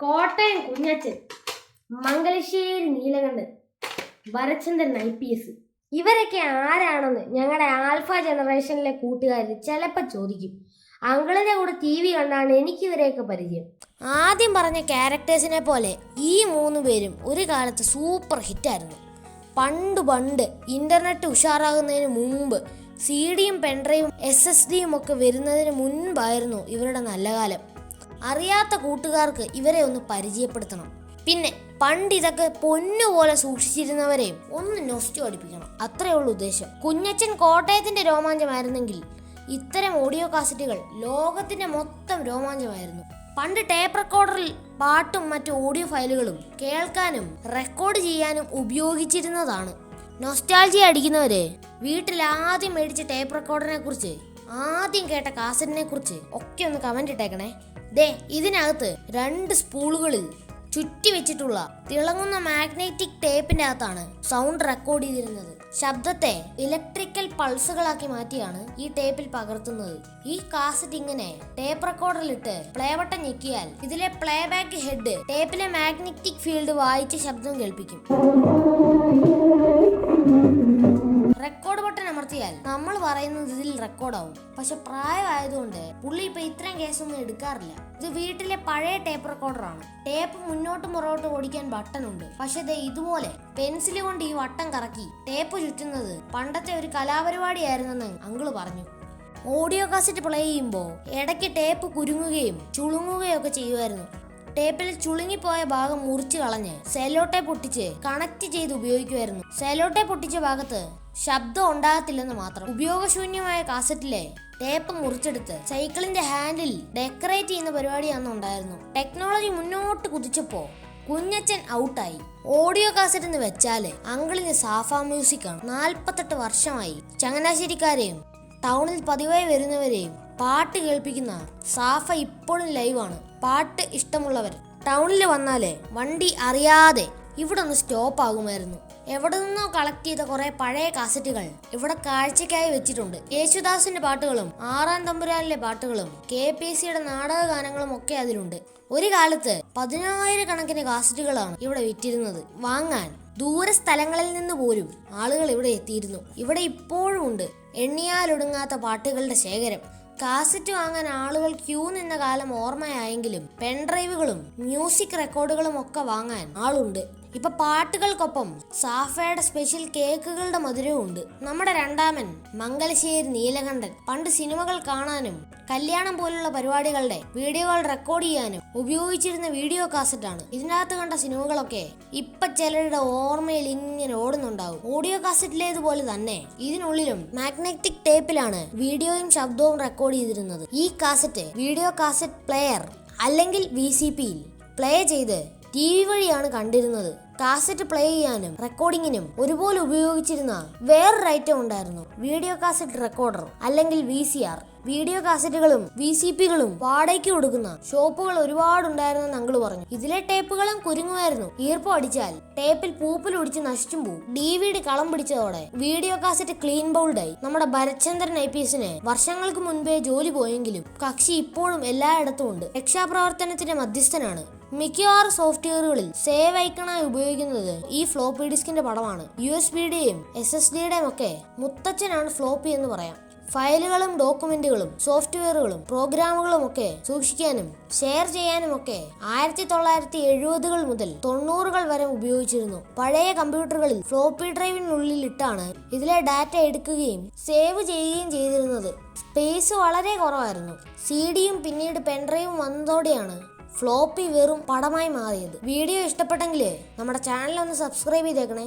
Kottayam Kunjachan Mangalassery Neelakantan Bharathchandran I P S. ഇവരൊക്കെ ആരാണെന്ന് ഞങ്ങളുടെ ആൽഫ ജനറേഷനിലെ കൂട്ടുകാർ ചിലപ്പോൾ ചോദിക്കും. അങ്കിളിന്റെ കൂടെ ടി വി കണ്ടാണ് എനിക്ക് ഇവരെയൊക്കെ പരിചയം. ആദ്യം പറഞ്ഞ ക്യാരക്ടേഴ്സിനെ പോലെ ഈ മൂന്ന് പേരും ഒരു കാലത്ത് സൂപ്പർ ഹിറ്റായിരുന്നു. പണ്ട് പണ്ട് ഇന്റർനെറ്റ് ഉഷാറാകുന്നതിന് മുമ്പ് സി ഡിയും പെൻഡ്രൈവും എസ് എസ് ഡിയും ഒക്കെ വരുന്നതിന് മുൻപായിരുന്നു ഇവരുടെ നല്ല കാലം. അറിയാത്ത കൂട്ടുകാർക്ക് ഇവരെ ഒന്ന് പരിചയപ്പെടുത്തണം. പിന്നെ പണ്ട് ഇതൊക്കെ പൊന്നുപോലെ സൂക്ഷിച്ചിരുന്നവരെയും ഒന്ന് നൊസ്റ്റു പഠിപ്പിക്കണം. അത്രേ ഉള്ളൂ ഉദ്ദേശം. കുഞ്ഞച്ചൻ കോട്ടയത്തിന്റെ രോമാഞ്ചമായിരുന്നെങ്കിൽ ഇത്തരം ഓഡിയോ കാസറ്റുകൾ ലോകത്തിന്റെ മൊത്തം രോമാഞ്ചമായിരുന്നു. പണ്ട് ടേപ്പ് റെക്കോർഡറിൽ പാട്ടും മറ്റു ഓഡിയോ ഫയലുകളും കേൾക്കാനും റെക്കോർഡ് ചെയ്യാനും ഉപയോഗിച്ചിരുന്നതാണ്. നൊസ്റ്റാൾജി അടിക്കുന്നവരെ വീട്ടിൽ ആദ്യം മേടിച്ച ടേപ്പ് റെക്കോർഡറിനെ കുറിച്ച് ആദ്യം കേട്ട കാസറ്റിനെ കുറിച്ച് ഒക്കെ ഒന്ന് കമന്റ് ഇട്ടേക്കണേ. ദേ ഇതിനകത്ത് രണ്ട് സ്പൂളുകളിൽ ചുറ്റി വെച്ചിട്ടുള്ള തിളങ്ങുന്ന മാഗ്നറ്റിക് ടേപ്പിന്റെ അകത്താണ് സൗണ്ട് റെക്കോർഡ് ചെയ്തിരുന്നത്. ശബ്ദത്തെ ഇലക്ട്രിക്കൽ പൾസുകളാക്കി മാറ്റിയാണ് ഈ ടേപ്പിൽ പകർത്തുന്നത്. ഈ കാസറ്റ് ഇങ്ങനെ ടേപ്പ് റെക്കോർഡറിലിട്ട് പ്ലേ ബട്ടൺ ഞെക്കിയാൽ ഇതിലെ പ്ലേ ബാക്ക് ഹെഡ് ടേപ്പിലെ മാഗ്നറ്റിക് ഫീൽഡ് വായിച്ച് ശബ്ദം കേൾപ്പിക്കും. റെക്കോർഡ് ബട്ടൺ അമർത്തിയാൽ നമ്മൾ പറയുന്നത് ഇതിൽ റെക്കോർഡാവും പക്ഷെ പ്രായമായതുകൊണ്ട് പുള്ളി ഇപ്പൊ ഇത്രയും കേസൊന്നും എടുക്കാറില്ല. ഇത് വീട്ടിലെ പഴയ ടേപ്പ് റെക്കോർഡറാണ് ടേപ്പ് മുന്നോട്ടും പുറകോട്ടും ഓടിക്കാൻ ബട്ടൺ ഉണ്ട്. പക്ഷെ ദേ ഇതുപോലെ പെൻസിൽ കൊണ്ട് ഈ വട്ടം കറക്കി ടേപ്പ് ചുറ്റുന്നത് പണ്ടത്തെ ഒരു കലാപരിപാടിയായിരുന്നെന്ന് അങ്കിൾ പറഞ്ഞു. ഓഡിയോ കാസറ്റ് പ്ലേ ചെയ്യുമ്പോൾ ഇടയ്ക്ക് ടേപ്പ് കുരുങ്ങുകയും ചുളുങ്ങുകയും ഒക്കെ ചെയ്യുമായിരുന്നു. ടേപ്പിൽ ചുളുങ്ങിപ്പോയ ഭാഗം മുറിച്ചു കളഞ്ഞ് സെലോ ടേപ്പ് കണക്ട് ചെയ്ത് ഉപയോഗിക്കുമായിരുന്നു സെലോ ടേപ്പ് ഭാഗത്ത് ശബ്ദം ഉണ്ടാകത്തില്ലെന്ന് മാത്രം ഉപയോഗശൂന്യമായ കാസറ്റിലെ ടേപ്പ് മുറിച്ചെടുത്ത് സൈക്കിളിന്റെ ഹാൻഡിൽ ഡെക്കറേറ്റ് ചെയ്യുന്ന പരിപാടി അന്ന് ഉണ്ടായിരുന്നു. ടെക്നോളജി മുന്നോട്ട് കുതിച്ചപ്പോ കുഞ്ഞച്ചൻ ഔട്ടായി. ഓഡിയോ കാസറ്റ് എന്ന് വെച്ചാൽ അങ്കിളിന് സാഫ മ്യൂസിക് ആണ് നാൽപ്പത്തെട്ട് വർഷമായി ചങ്ങനാശ്ശേരിക്കാരെയും ടൗണിൽ പതിവായി വരുന്നവരെയും പാട്ട് കേൾപ്പിക്കുന്ന സാഫ ഇപ്പോഴും ലൈവാണ്. പാട്ട് ഇഷ്ടമുള്ളവർ ടൗണിൽ വന്നാലേ വണ്ടി അറിയാതെ ഇവിടെ ഒന്ന് സ്റ്റോപ്പ് ആകുമായിരുന്നു എവിടെ നിന്നോ കളക്ട് ചെയ്ത കുറെ പഴയ കാസറ്റുകൾ ഇവിടെ കാഴ്ചയ്ക്കായി വെച്ചിട്ടുണ്ട്. യേശുദാസിന്റെ പാട്ടുകളും ആറാം തമ്പുരാനിലെ പാട്ടുകളും കെ പി സിയുടെ നാടക ഗാനങ്ങളും ഒക്കെ അതിലുണ്ട്. ഒരു കാലത്ത് പതിനായിരക്കണക്കിന് കാസറ്റുകളാണ് ഇവിടെ വിറ്റിരുന്നത്. വാങ്ങാൻ ദൂര സ്ഥലങ്ങളിൽ നിന്ന് പോലും ആളുകൾ ഇവിടെ എത്തിയിരുന്നു. ഇവിടെ ഇപ്പോഴും ഉണ്ട്. എണ്ണിയാലൊടുങ്ങാത്ത പാട്ടുകളുടെ ശേഖരം. കാസറ്റ് വാങ്ങാൻ ആളുകൾ ക്യൂ നിന്ന കാലം ഓർമ്മയായെങ്കിലും പെൻഡ്രൈവുകളും മ്യൂസിക് റെക്കോർഡുകളും ഒക്കെ വാങ്ങാൻ ആളുണ്ട്. ഇപ്പൊ പാട്ടുകൾക്കൊപ്പം സാഫയുടെ സ്പെഷ്യൽ കേക്കുകളുടെ മധുരവും ഉണ്ട്. നമ്മുടെ രണ്ടാമൻ മംഗലശ്ശേരി നീലകണ്ഠൻ. പണ്ട് സിനിമകൾ കാണാനും കല്യാണം പോലുള്ള പരിപാടികളുടെ വീഡിയോകൾ റെക്കോർഡ് ചെയ്യാനും ഉപയോഗിച്ചിരുന്ന വീഡിയോ കാസറ്റാണ് ഇതിനകത്ത് കണ്ട സിനിമകളൊക്കെ ഇപ്പൊ ചിലരുടെ ഓർമ്മയിൽ ഇങ്ങനെ ഓടുന്നുണ്ടാവും. ഓഡിയോ കാസറ്റിലേതുപോലെ തന്നെ ഇതിനുള്ളിലും മാഗ്നറ്റിക് ടേപ്പിലാണ് വീഡിയോയും ശബ്ദവും റെക്കോർഡ് ചെയ്തിരുന്നത്. ഈ കാസറ്റ് വീഡിയോ കാസറ്റ് പ്ലെയർ അല്ലെങ്കിൽ വി സി പിയിൽ പ്ലേ ചെയ്ത് ടി വി വഴിയാണ് കണ്ടിരുന്നത്. കാസറ്റ് പ്ലേ ചെയ്യാനും റെക്കോർഡിങ്ങിനും ഒരുപോലെ ഉപയോഗിച്ചിരുന്ന വേറൊരു ഐറ്റം ഉണ്ടായിരുന്നു. വീഡിയോ കാസറ്റ് റെക്കോർഡർ അല്ലെങ്കിൽ വി സി ആർ വീഡിയോ കാസറ്റുകളും വി സി പികളും വാടകയ്ക്ക് കൊടുക്കുന്ന ഷോപ്പുകൾ ഒരുപാടുണ്ടായിരുന്നെന്ന് ഞങ്ങൾ പറഞ്ഞു. ഇതിലെ ടേപ്പുകളും കുരുങ്ങുമായിരുന്നു. ഈർപ്പം അടിച്ചാൽ ടേപ്പിൽ പൂപ്പിൽ ഒടിച്ച് നശിച്ചും പോകും ഡി വി ഡി കളം പിടിച്ചതോടെ വീഡിയോ കാസറ്റ് ക്ലീൻ ബൗൾഡായി നമ്മുടെ ഭരചന്ദ്രൻ ഐ പി എസിന് വർഷങ്ങൾക്ക് മുൻപേ ജോലി പോയെങ്കിലും കക്ഷി ഇപ്പോഴും എല്ലായിടത്തും ഉണ്ട്. രക്ഷാപ്രവർത്തനത്തിന്റെ മധ്യസ്ഥനാണ്. മിക്കവാറും സോഫ്റ്റ്വെയറുകളിൽ സേവ് ഐക്കണായി ഉപയോഗിക്കുന്നത് ഈ ഫ്ലോപ്പി ഡിസ്കിന്റെ പടമാണ്. യു എസ് ബിയുടെയും എസ് എസ് ഡിയുടെയും ഒക്കെ മുത്തച്ഛനാണ് ഫ്ലോപ്പി എന്ന് പറയാം. ഫയലുകളും ഡോക്യുമെന്റുകളും സോഫ്റ്റ്വെയറുകളും പ്രോഗ്രാമുകളും ഒക്കെ സൂക്ഷിക്കാനും ഷെയർ ചെയ്യാനും ഒക്കെ ആയിരത്തി തൊള്ളായിരത്തി എഴുപതുകൾ മുതൽ തൊണ്ണൂറുകൾ വരെ ഉപയോഗിച്ചിരുന്നു. പഴയ കമ്പ്യൂട്ടറുകളിൽ ഫ്ലോപ്പി ഡ്രൈവിനുള്ളിൽ ഇട്ടാണ് ഇതിലെ ഡാറ്റ എടുക്കുകയും സേവ് ചെയ്യുകയും ചെയ്തിരുന്നത്. സ്പേസ് വളരെ കുറവായിരുന്നു. സി ഡിയും പിന്നീട് പെൻഡ്രൈവും വന്നതോടെയാണ് ഫ്ലോപ്പി വെറും പടമായി മാറിയത്. വീഡിയോ ഇഷ്ടപ്പെട്ടെങ്കിൽ നമ്മുടെ ചാനൽ ഒന്ന് സബ്സ്ക്രൈബ് ചെയ്തേക്കണേ.